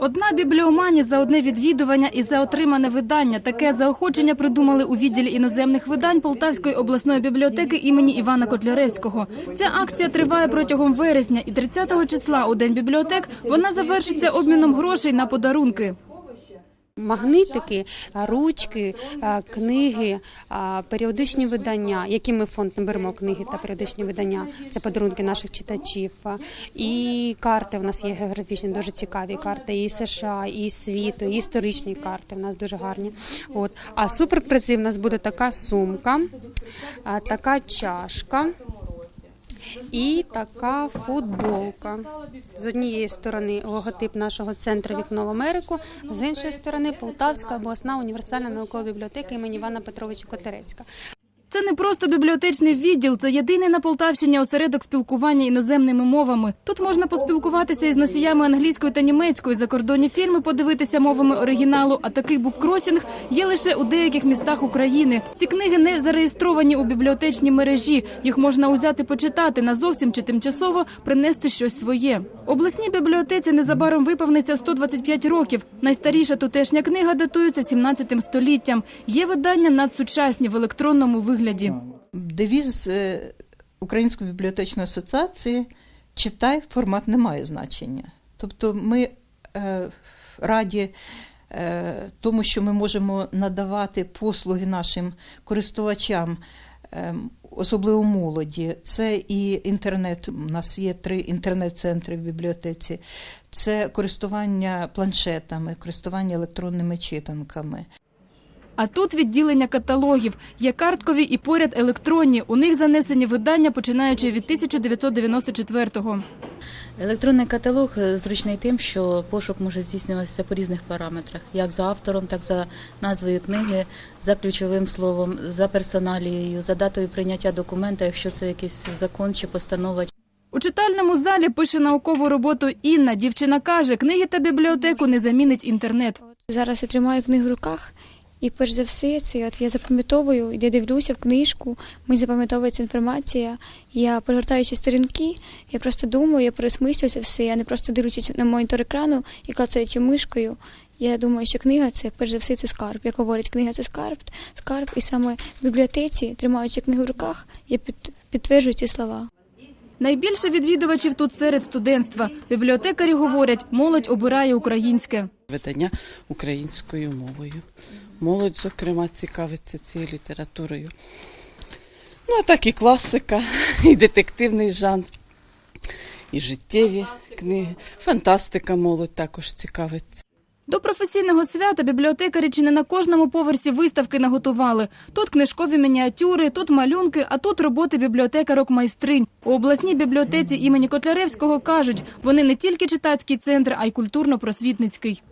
Одна бібліомані за одне відвідування і за отримане видання. Таке заохочення придумали у відділі іноземних видань Полтавської обласної бібліотеки імені Івана Котляревського. Ця акція триває протягом вересня, і 30-го числа у день бібліотек вона завершиться обміном грошей на подарунки. Магнитики, ручки, книги, періодичні видання, які ми фонд не беремо книги та періодичні видання. Це подарунки наших читачів. І карти в нас є географічні, дуже цікаві карти і США, і світу, і історичні карти. В нас дуже гарні. От а суперпризи в нас буде така сумка, така чашка. І така футболка. З однієї сторони логотип нашого центру Вікно в Америку, з іншої сторони Полтавська обласна універсальна наукова бібліотека імені Івана Петровича Котляревська. Це не просто бібліотечний відділ, це єдиний на Полтавщині осередок спілкування іноземними мовами. Тут можна поспілкуватися із носіями англійської та німецької, закордонні фільми подивитися мовами оригіналу. А такий буккросінг є лише у деяких містах України. Ці книги не зареєстровані у бібліотечній мережі. Їх можна узяти почитати назовсім чи тимчасово принести щось своє. Обласній бібліотеці незабаром виповниться 125 років. Найстаріша тутешня книга датується 17 століттям. Є видання надсучасні в електронному вигляді. Девіз е, Української бібліотечної асоціації читай, формат не має значення. Тобто ми е, раді е, тому, що ми можемо надавати послуги нашим користувачам, особливо молоді. Це і інтернет. У нас є три інтернет-центри в бібліотеці, це користування планшетами, користування електронними читанками. А тут відділення каталогів. Є карткові і поряд електронні. У них занесені видання, починаючи від 1994-го. Електронний каталог е, зручний тим, що пошук може здійснюватися по різних параметрах, як за автором, так за назвою книги, за ключовим словом, за персоналією, за датою прийняття документа, якщо це якийсь закон чи постанова. У читальному залі пише наукову роботу Інна. Дівчина каже, книги та бібліотеку не замінить інтернет. Зараз я тримаю книгу в руках, і перш за все, це от я запам'ятовую, я дивлюся в книжку, мені запам'ятовується інформація. Я перегортаючи сторінки, я просто думаю, я пересмислюю це все, я не просто дивлячись на монітор екрану і клацаючи мишкою. Я думаю, що книга це перш за все це скарб. Як говорять, книга це скарб, скарб, і саме в бібліотеці, тримаючи книгу в руках, я під, підтверджую ці слова. Найбільше відвідувачів тут серед студентства. Бібліотекарі говорять, молодь обирає українське. видання українською мовою. Молодь, зокрема, цікавиться цією літературою. Ну, а так і класика, і детективний жанр, і життєві книги. Фантастика молодь також цікавиться. До професійного свята бібліотекарі чи не на кожному поверсі виставки наготували. Тут книжкові мініатюри, тут малюнки, а тут роботи бібліотекарок-майстринь. У обласній бібліотеці імені Котляревського кажуть, вони не тільки читацький центр, а й культурно-просвітницький.